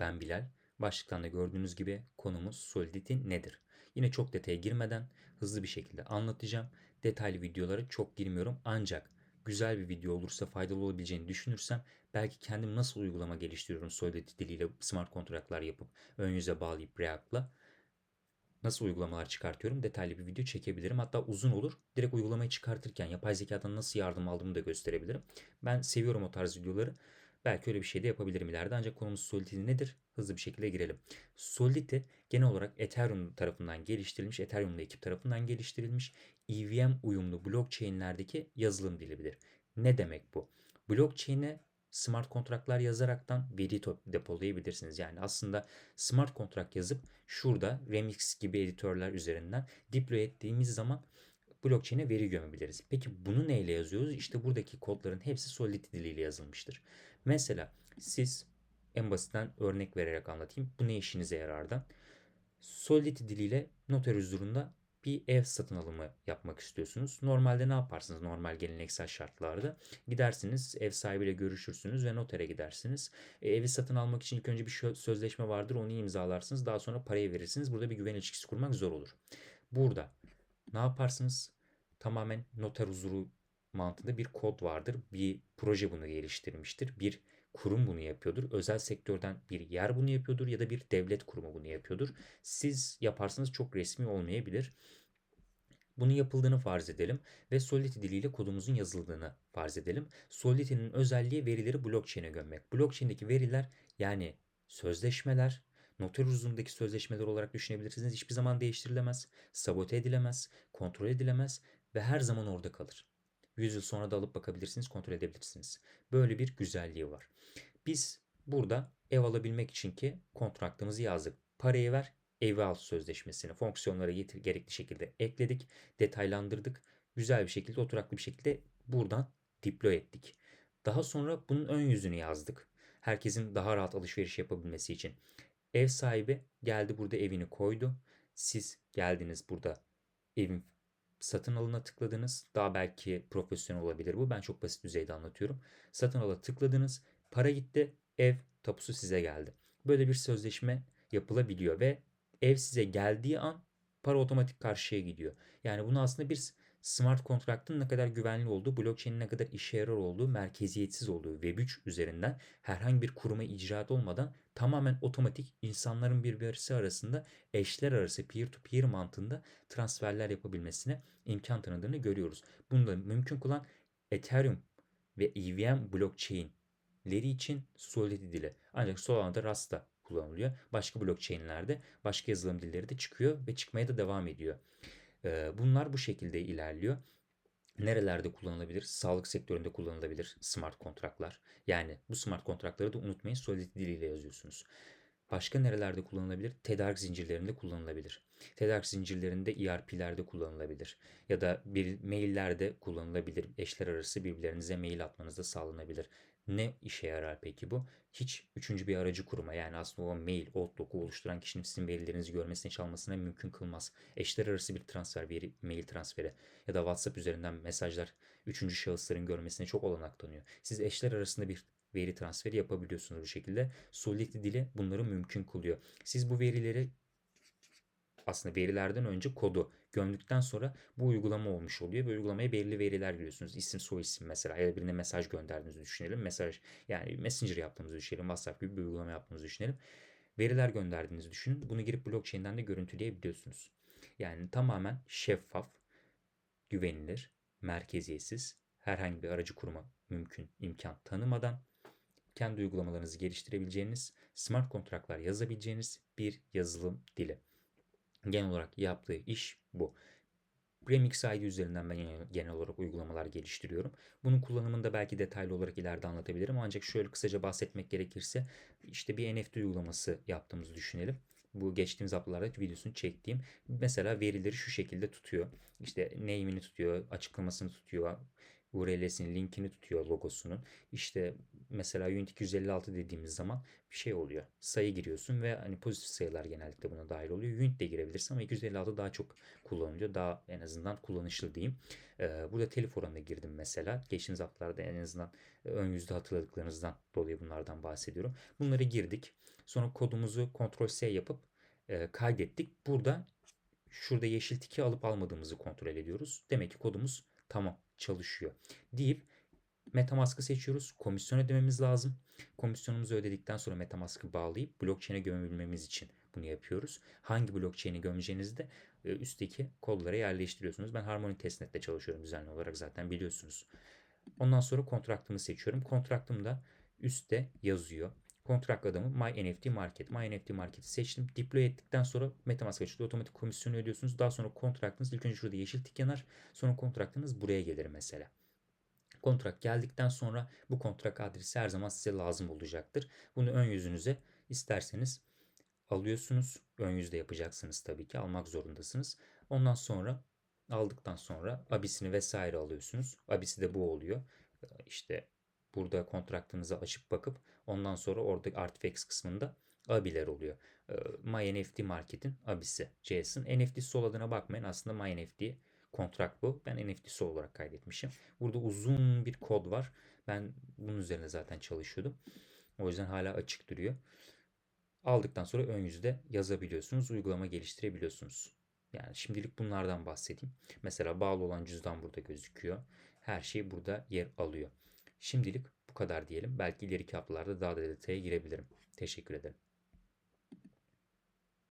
Ben Bilal. Başlıktan da gördüğünüz gibi konumuz Solidity nedir? Yine çok detaya girmeden hızlı bir şekilde anlatacağım. Detaylı videolara çok girmiyorum ancak güzel bir video olursa faydalı olabileceğini düşünürsem belki kendim nasıl uygulama geliştiriyorum Solidity diliyle smart kontratlar yapıp ön yüze bağlayıp React'la nasıl uygulamalar çıkartıyorum detaylı bir video çekebilirim. Hatta uzun olur. Direkt uygulamayı çıkartırken yapay zekadan nasıl yardım aldığımı da gösterebilirim. Ben seviyorum o tarz videoları. Belki öyle bir şey de yapabilirim ileride. Ancak konumuz Solidity nedir? Hızlı bir şekilde girelim. Solidity genel olarak Ethereum tarafından geliştirilmiş, Ethereum'da ekip tarafından geliştirilmiş EVM uyumlu blockchain'lerdeki yazılım dilidir. Ne demek bu? Blockchain'e smart kontratlar yazaraktan veri depolayabilirsiniz. Yani aslında smart kontrat yazıp şurada Remix gibi editörler üzerinden deploy ettiğimiz zaman blockchain'e veri gömebiliriz. Peki bunu neyle yazıyoruz? İşte buradaki kodların hepsi Solidity diliyle yazılmıştır. Mesela siz en basitten örnek vererek anlatayım. Bu ne işinize yarar da? Solidity diliyle noter huzurunda bir ev satın alımı yapmak istiyorsunuz. Normalde ne yaparsınız normal geleneksel şartlarda? Gidersiniz, ev sahibiyle görüşürsünüz ve notere gidersiniz. E, evi satın almak için ilk önce bir sözleşme vardır, onu imzalarsınız. Daha sonra parayı verirsiniz. Burada bir güven ilişkisi kurmak zor olur. Burada ne yaparsınız? Tamamen noter huzuru mantığında bir kod vardır. Bir proje bunu geliştirmiştir. Bir kurum bunu yapıyordur. Özel sektörden bir yer bunu yapıyordur ya da bir devlet kurumu bunu yapıyordur. Siz yaparsanız çok resmi olmayabilir. Bunun yapıldığını farz edelim ve Solidity diliyle kodumuzun yazıldığını farz edelim. Solidity'nin özelliği verileri blockchain'e gömmek. Blockchain'deki veriler yani sözleşmeler, noter uzundaki sözleşmeler olarak düşünebilirsiniz. Hiçbir zaman değiştirilemez, sabote edilemez, kontrol edilemez ve her zaman orada kalır. 100 yıl sonra da alıp bakabilirsiniz, kontrol edebilirsiniz. Böyle bir güzelliği var. Biz burada ev alabilmek için ki kontraktımızı yazdık. Parayı ver, evi al sözleşmesini fonksiyonlara getir, gerekli şekilde ekledik, detaylandırdık. Güzel bir şekilde, oturaklı bir şekilde buradan deploy ettik. Daha sonra bunun ön yüzünü yazdık. Herkesin daha rahat alışveriş yapabilmesi için. Ev sahibi geldi burada evini koydu. Siz geldiniz burada evin satın alına tıkladınız. Daha belki profesyonel olabilir bu. Ben çok basit düzeyde anlatıyorum. Satın ala tıkladınız. Para gitti. Ev tapusu size geldi. Böyle bir sözleşme yapılabiliyor ve ev size geldiği an para otomatik karşıya gidiyor. Yani bunu aslında bir smart kontraktın ne kadar güvenli olduğu, blockchain'in ne kadar işe yarar olduğu, merkeziyetsiz olduğu Web3 üzerinden herhangi bir kuruma icraat olmadan tamamen otomatik insanların birbirisi arasında eşler arası peer-to-peer mantığında transferler yapabilmesine imkan tanıdığını görüyoruz. Bunu da mümkün kılan Ethereum ve EVM blockchain'leri için Solidity dili. Ancak Solana'da Rasta kullanılıyor. Başka blockchain'lerde başka yazılım dilleri de çıkıyor ve çıkmaya da devam ediyor. Bunlar bu şekilde ilerliyor. Nerelerde kullanılabilir? Sağlık sektöründe kullanılabilir smart kontratlar. Yani bu smart kontratları da unutmayın Solidity diliyle yazıyorsunuz. Başka nerelerde kullanılabilir? Tedarik zincirlerinde kullanılabilir. Tedarik zincirlerinde ERP'lerde kullanılabilir. Ya da bir maillerde kullanılabilir. Eşler arası birbirlerinize mail atmanızda sağlanabilir. Ne işe yarar peki bu? Hiç üçüncü bir aracı kurma yani aslında o mail, Outlook'u oluşturan kişinin sizin verilerinizi görmesine çalmasına mümkün kılmaz. Eşler arası bir transfer, bir mail transferi ya da WhatsApp üzerinden mesajlar üçüncü şahısların görmesine çok olanak tanıyor. Siz eşler arasında bir veri transferi yapabiliyorsunuz bu şekilde. Solidity dili bunları mümkün kılıyor. Siz bu verileri aslında verilerden önce kodu gömdükten sonra bu uygulama olmuş oluyor ve uygulamaya belirli veriler giriyorsunuz. İsim, soy isim mesela ya da birine mesaj gönderdiğinizi düşünelim. Mesaj yani Messenger yaptığımızı düşünelim. WhatsApp gibi bir uygulama yaptığımızı düşünelim. Veriler gönderdiğinizi düşünün. Bunu girip blockchain'den de görüntüleyebiliyorsunuz. Yani tamamen şeffaf, güvenilir, merkeziyetsiz, herhangi bir aracı kurma mümkün imkan tanımadan kendi uygulamalarınızı geliştirebileceğiniz, smart kontratlar yazabileceğiniz bir yazılım dili. Genel olarak yaptığı iş bu. Remix ID üzerinden ben genel olarak uygulamalar geliştiriyorum. Bunun kullanımını da belki detaylı olarak ileride anlatabilirim. Ancak şöyle kısaca bahsetmek gerekirse işte bir NFT uygulaması yaptığımızı düşünelim. Bu geçtiğimiz haftalarda videosunu çektiğim. Mesela verileri şu şekilde tutuyor. İşte name'ini tutuyor, açıklamasını tutuyor, URL'sinin linkini tutuyor logosunun. İşte mesela Unity 256 dediğimiz zaman bir şey oluyor. Sayı giriyorsun ve hani pozitif sayılar genellikle buna dahil oluyor. Unity de girebilirsin ama 256 daha çok kullanılıyor. Daha en azından kullanışlı diyeyim. Ee, burada telif oranına girdim mesela. Geçtiğimiz haftalarda en azından ön yüzde hatırladıklarınızdan dolayı bunlardan bahsediyorum. Bunları girdik. Sonra kodumuzu Ctrl S yapıp e, kaydettik. Burada şurada yeşil tiki alıp almadığımızı kontrol ediyoruz. Demek ki kodumuz tamam çalışıyor deyip Metamask'ı seçiyoruz. Komisyon ödememiz lazım. Komisyonumuzu ödedikten sonra Metamask'ı bağlayıp blockchain'e gömebilmemiz için bunu yapıyoruz. Hangi blockchain'e gömeceğinizi de e, üstteki kodlara yerleştiriyorsunuz. Ben Harmony Testnet'te çalışıyorum düzenli olarak zaten biliyorsunuz. Ondan sonra kontraktımı seçiyorum. Kontraktım da üstte yazıyor. Kontrat adımı My NFT Market. My NFT Market'i seçtim. Deploy ettikten sonra Metamask açılıyor. Otomatik komisyonu ödüyorsunuz. Daha sonra kontraktınız ilk önce şurada yeşil tik yanar. Sonra kontraktınız buraya gelir mesela. Kontrat geldikten sonra bu kontrat adresi her zaman size lazım olacaktır. Bunu ön yüzünüze isterseniz alıyorsunuz. Ön yüzde yapacaksınız tabii ki. Almak zorundasınız. Ondan sonra aldıktan sonra abisini vesaire alıyorsunuz. Abisi de bu oluyor. İşte burada kontraktınızı açıp bakıp ondan sonra orada Artifacts kısmında abiler oluyor. My NFT Market'in abisi JSON. NFT sol adına bakmayın. Aslında My NFT kontrat bu. Ben NFT'si olarak kaydetmişim. Burada uzun bir kod var. Ben bunun üzerine zaten çalışıyordum. O yüzden hala açık duruyor. Aldıktan sonra ön yüzde yazabiliyorsunuz. Uygulama geliştirebiliyorsunuz. Yani şimdilik bunlardan bahsedeyim. Mesela bağlı olan cüzdan burada gözüküyor. Her şey burada yer alıyor. Şimdilik bu kadar diyelim. Belki ileriki haftalarda daha da detaya girebilirim. Teşekkür ederim.